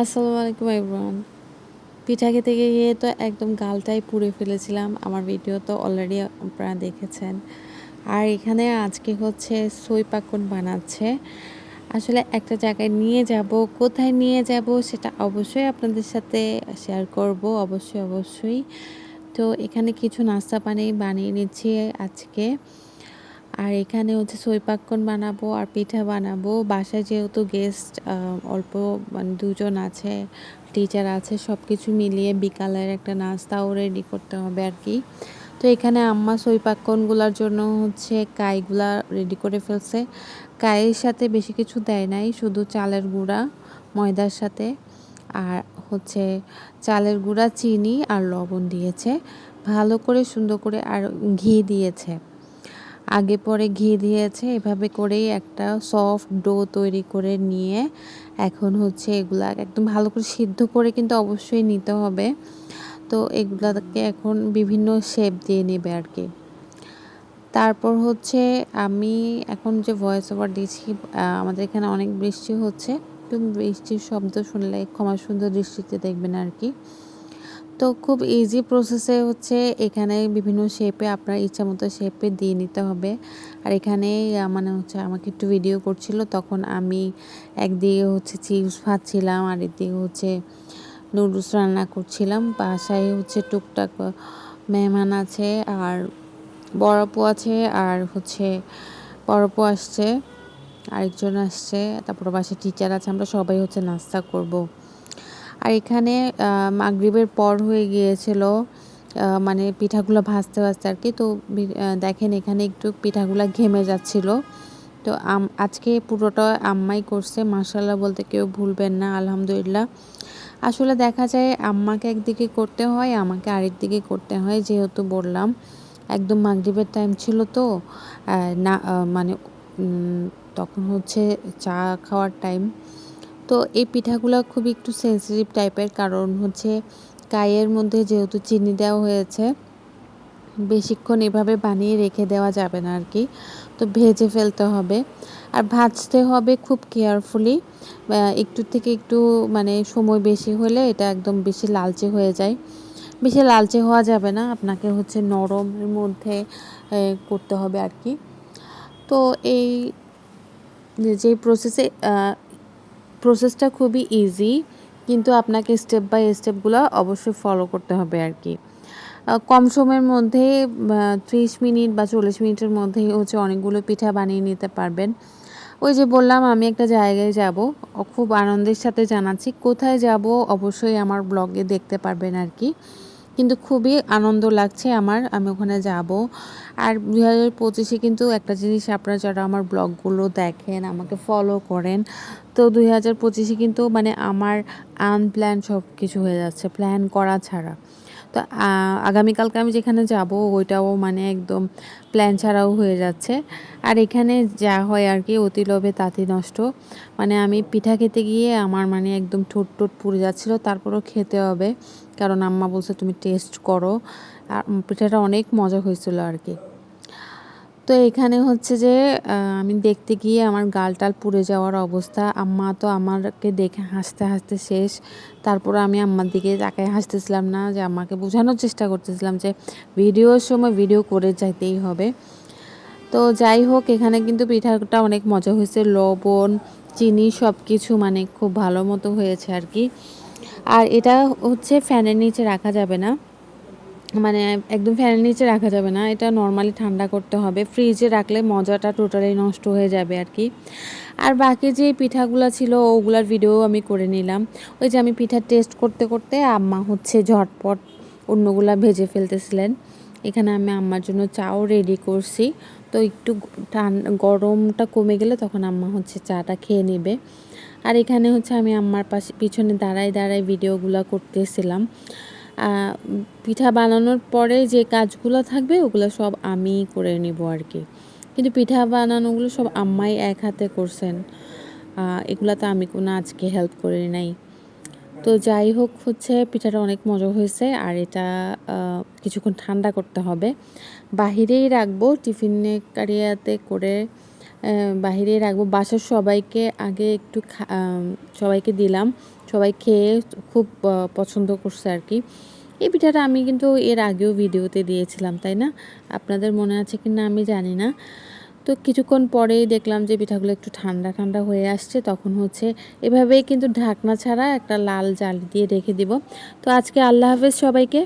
আসসালামু আলাইকুম এভরিওয়ান পিঠা খেতে গিয়ে তো একদম গালটাই পুড়ে ফেলেছিলাম। আমার ভিডিও তো অলরেডি আপনারা দেখেছেন। আর এখানে আজকে হচ্ছে সই পাকন বানাচ্ছে। আসলে একটা জায়গায় নিয়ে যাব, কোথায় নিয়ে যাব সেটা অবশ্যই আপনাদের সাথে শেয়ার করব, অবশ্যই অবশ্যই। তো এখানে কিছু নাস্তা পানি বানিয়ে নিচ্ছি আজকে। আর এখানে হচ্ছে সৈপাক্কন বানাবো আর পিঠা বানাবো। বাসায় যেহেতু গেস্ট অল্প মানে দুজন আছে টিচার আছে সব কিছু মিলিয়ে বিকালের একটা নাস্তাও রেডি করতে হবে আর কি তো এখানে আম্মা সৈপাক্কনগুলোর জন্য হচ্ছে কাইগুলা রেডি করে ফেলছে। কাইয়ের সাথে বেশি কিছু দেয় নাই, শুধু চালের গুঁড়া, ময়দার সাথে, আর হচ্ছে চালের গুঁড়া, চিনি আর লবণ দিয়েছে। ভালো করে সুন্দর করে আর ঘি দিয়েছে। আগে পরে ঘি দিয়েছে, এভাবে করেই একটা সফট ডো তৈরি করে নিয়ে এখন হচ্ছে এগুলা একদম ভালো করে সিদ্ধ করে কিন্তু অবশ্যই নিতে হবে। তো এগুলাকে এখন বিভিন্ন শেপ দিয়ে নেবে আর কি তারপর হচ্ছে আমি এখন যে ভয়েস ওভার দিয়েছি আমাদের এখানে অনেক বৃষ্টি হচ্ছে। তুমি বৃষ্টির শব্দ শুনলে, ক্ষমা সুন্দর দৃষ্টিতে দেখবেন আর কি তো খুব ইজি প্রসেসে হচ্ছে এখানে বিভিন্ন শেপে আপনার ইচ্ছা মতো শেপে দিয়ে নিতে হবে। আর এখানে মানে হচ্ছে আমাকে একটু ভিডিও করছিল, তখন আমি একদিকে হচ্ছে চিপস ভাজছিলাম আর একদিকে হচ্ছে নুডলস রান্না করছিলাম। বাসায় হচ্ছে টুকটাক মেহমান আছে, আর বরফও আছে, আর হচ্ছে বরফও আসছে, আরেকজন আসছে, তারপর বাসায় টিচার আছে, আমরা সবাই হচ্ছে নাস্তা করব। আর এখানে মাগরিবের পর হয়ে গিয়েছিল মানে পিঠাগুলো ভাজতে ভাজতে আর কি। তো দেখেন এখানে একটু পিঠাগুলো ঘেমে যাচ্ছিল। তো আজকে পুরোটা আম্মাই করছে মাসাল্লাহ বলতে কেউ ভুলবেন না, আলহামদুলিল্লাহ। আসলে দেখা যায় আম্মাকে একদিকে করতে হয়, আমাকে আরেক দিকে করতে হয়, যেহেতু বললাম, একদম মাগরিবের টাইম ছিল তো। না মানে তখন হচ্ছে চা খাওয়ার টাইম তো এই পিঠাগুলো খুবই একটু সেন্সিটিভ টাইপের কারণ হচ্ছে কায়ের মধ্যে যেহেতু চিনি দেওয়া হয়েছে, বেশিক্ষণ এভাবে বানিয়ে রেখে দেওয়া যাবে না আর কি তো ভেজে ফেলতে হবে। আর ভাজতে হবে খুব কেয়ারফুলি একটু থেকে একটু মানে সময় বেশি হলে এটা একদম বেশি লালচে হয়ে যায়। বেশি লালচে হওয়া যাবে না, আপনাকে হচ্ছে নরমের মধ্যে করতে হবে আর কি তো এই যে প্রসেসে প্রসেসটা খুবই ইজি কিন্তু আপনাকে স্টেপ বাই স্টেপগুলো অবশ্যই ফলো করতে হবে আর কি। কম সময়ের মধ্যে ত্রিশ মিনিট বা চল্লিশ মিনিটের মধ্যে হচ্ছে অনেকগুলো পিঠা বানিয়ে নিতে পারবেন। ওই যে বললাম, আমি একটা জায়গায় যাব, খুব আনন্দের সাথে জানাচ্ছি, কোথায় যাব অবশ্যই আমার ব্লগে দেখতে পারবেন আর কি। কিন্তু খুবই আনন্দ লাগছে আমার, আমি ওখানে যাব। আর দু হাজার পঁচিশে কিন্তু একটা জিনিস আপনারা যারা আমার ব্লগগুলো দেখেন, আমাকে ফলো করেন, তো দুই হাজার পঁচিশে কিন্তু মানে আমার আনপ্ল্যান সব কিছু হয়ে যাচ্ছে প্ল্যান করা ছাড়া। তো আগামীকালকে আমি যেখানে যাব, ওইটাও মানে একদম প্ল্যান ছাড়াও হয়ে যাচ্ছে। আর এখানে যা হয় আর কি, অতি লোভে তাঁতি নষ্ট। মানে আমি পিঠা খেতে গিয়ে আমার মানে একদম ঠোঁট ঠোঁট পুড়ে যাচ্ছিল, তারপরেও খেতে হবে। কারণ আম্মা বলছে, তুমি টেস্ট করো। আর পিঠাটা অনেক মজা হয়েছিল আর কি। তো এখানে হচ্ছে যে আমি দেখতে গিয়ে আমার গালটাল পুড়ে যাওয়ার অবস্থা। আম্মা তো আমাকে দেখে হাসতে হাসতে শেষ। তারপর আমি আম্মার দিকে তাকায় হাসতেছিলাম না যে আম্মাকে বোঝানোর চেষ্টা করতেছিলাম যে ভিডিওর সময় ভিডিও করে যাইতেই হবে। তো যাই হোক, এখানে কিন্তু পিঠাটা অনেক মজা হয়েছে। লবণ, চিনি সব কিছু মানে খুব ভালো মতো হয়েছে আর কি। আর এটা হচ্ছে ফ্যানের নিচে রাখা যাবে না। মানে একদম ফ্যানের নিচে রাখা যাবে না, এটা নর্মালি ঠান্ডা করতে হবে। ফ্রিজে রাখলে মজাটা টোটালি নষ্ট হয়ে যাবে আর কি। আর বাকি যে পিঠাগুলো ছিল, ওগুলার ভিডিও আমি করে নিলাম। ওই যে আমি পিঠা টেস্ট করতে করতে আম্মা হচ্ছে ঝটপট অন্যগুলা ভেজে ফেলতেছিলেন। এখানে আমি আম্মার জন্য চাও রেডি করছি। তো একটু গরমটা কমে গেলে তখন আম্মা হচ্ছে চাটা খেয়ে নেবে। আর এখানে হচ্ছে আমি আম্মার পাশে, পিছনে দাঁড়াই দাঁড়াই ভিডিওগুলো করতেছিলাম। পিঠা বানানোর পরে যে কাজগুলো থাকবে, ওগুলো সব আমি করে নিব আর কি। কিন্তু পিঠা বানানোগুলো সব আম্মাই এক হাতে করছেন। এগুলাতে আমি কোনো আজকে হেল্প করে নাই। তো যাই হোক, হচ্ছে পিঠাটা অনেক মজা হয়েছে, আর এটা কিছুক্ষণ ঠান্ডা করতে হবে। বাহিরেই রাখব, টিফিনে কারিয়াতে করে বাহিরে রাখব। বাসার সবাইকে আগে একটু সবাইকে দিলাম। সবাই খেয়ে খুব পছন্দ করছে আর কি। এই পিঠাটা আমি কিন্তু এর আগেও ভিডিওতে দিয়েছিলাম, তাই না? আপনাদের মনে আছে কি না আমি জানি না। তো কিছুক্ষণ পরেই দেখলাম যে পিঠাগুলো একটু ঠান্ডা ঠান্ডা হয়ে আসছে। তখন হচ্ছে এভাবেই কিন্তু ঢাকনা ছাড়া একটা লাল জাল দিয়ে রেখে দিব। তো আজকে আল্লাহ হাফেজ সবাইকে।